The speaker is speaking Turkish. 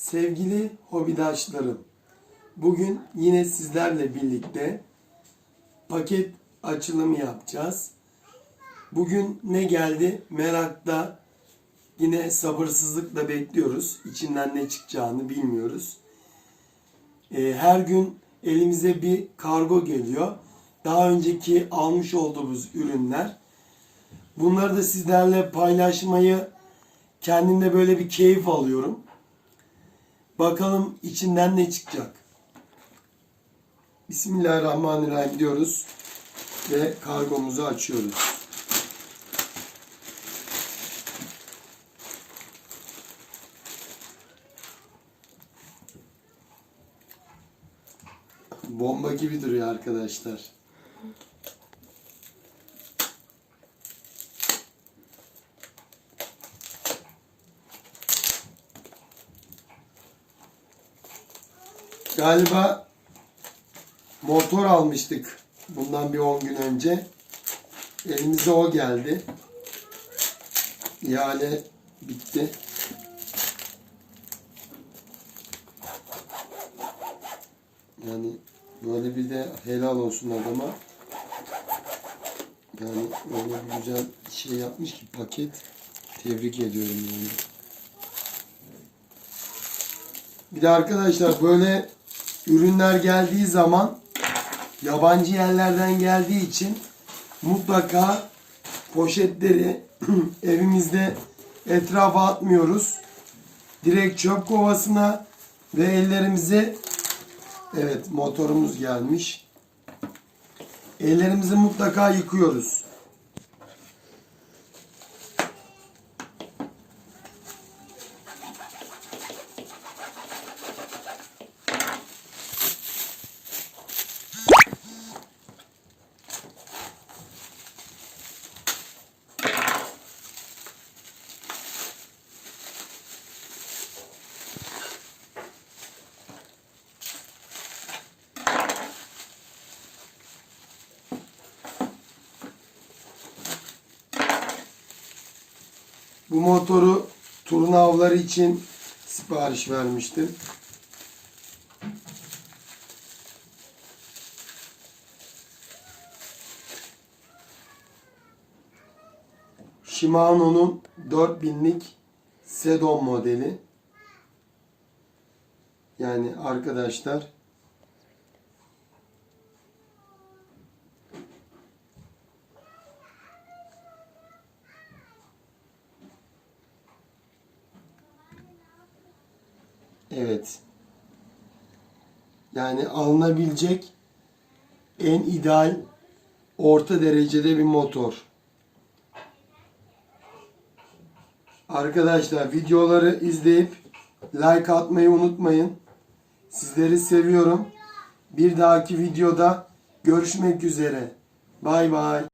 Sevgili hobidaşlarım, bugün yine sizlerle birlikte paket açılımı yapacağız. Bugün ne geldi merakla yine sabırsızlıkla bekliyoruz. İçinden ne çıkacağını bilmiyoruz. Ee, her gün elimize bir kargo geliyor. Daha önceki almış olduğumuz ürünler. Bunları da sizlerle paylaşmayı kendimde böyle bir keyif alıyorum. Bakalım içinden ne çıkacak. Bismillahirrahmanirrahim diyoruz ve kargomuzu açıyoruz. Bomba gibi duruyor arkadaşlar. Galiba motor almıştık bundan bir 10 gün önce. Elimize o geldi. İhale bitti. Yani böyle bir de helal olsun adama. Yani öyle bir güzel şey yapmış ki paket. Tebrik ediyorum yani. Bir de arkadaşlar böyle ürünler geldiği zaman yabancı yerlerden geldiği için mutlaka poşetleri evimizde etrafa atmıyoruz. Direkt çöp kovasına ve ellerimize evet motorumuz gelmiş. Ellerimizi mutlaka yıkıyoruz. Bu motoru turna için sipariş vermiştim. Shimano'nun 4000'lik Sedon modeli. Yani arkadaşlar Evet. Yani alınabilecek en ideal orta derecede bir motor. Arkadaşlar videoları izleyip like atmayı unutmayın. Sizleri seviyorum. Bir dahaki videoda görüşmek üzere. Bay bay.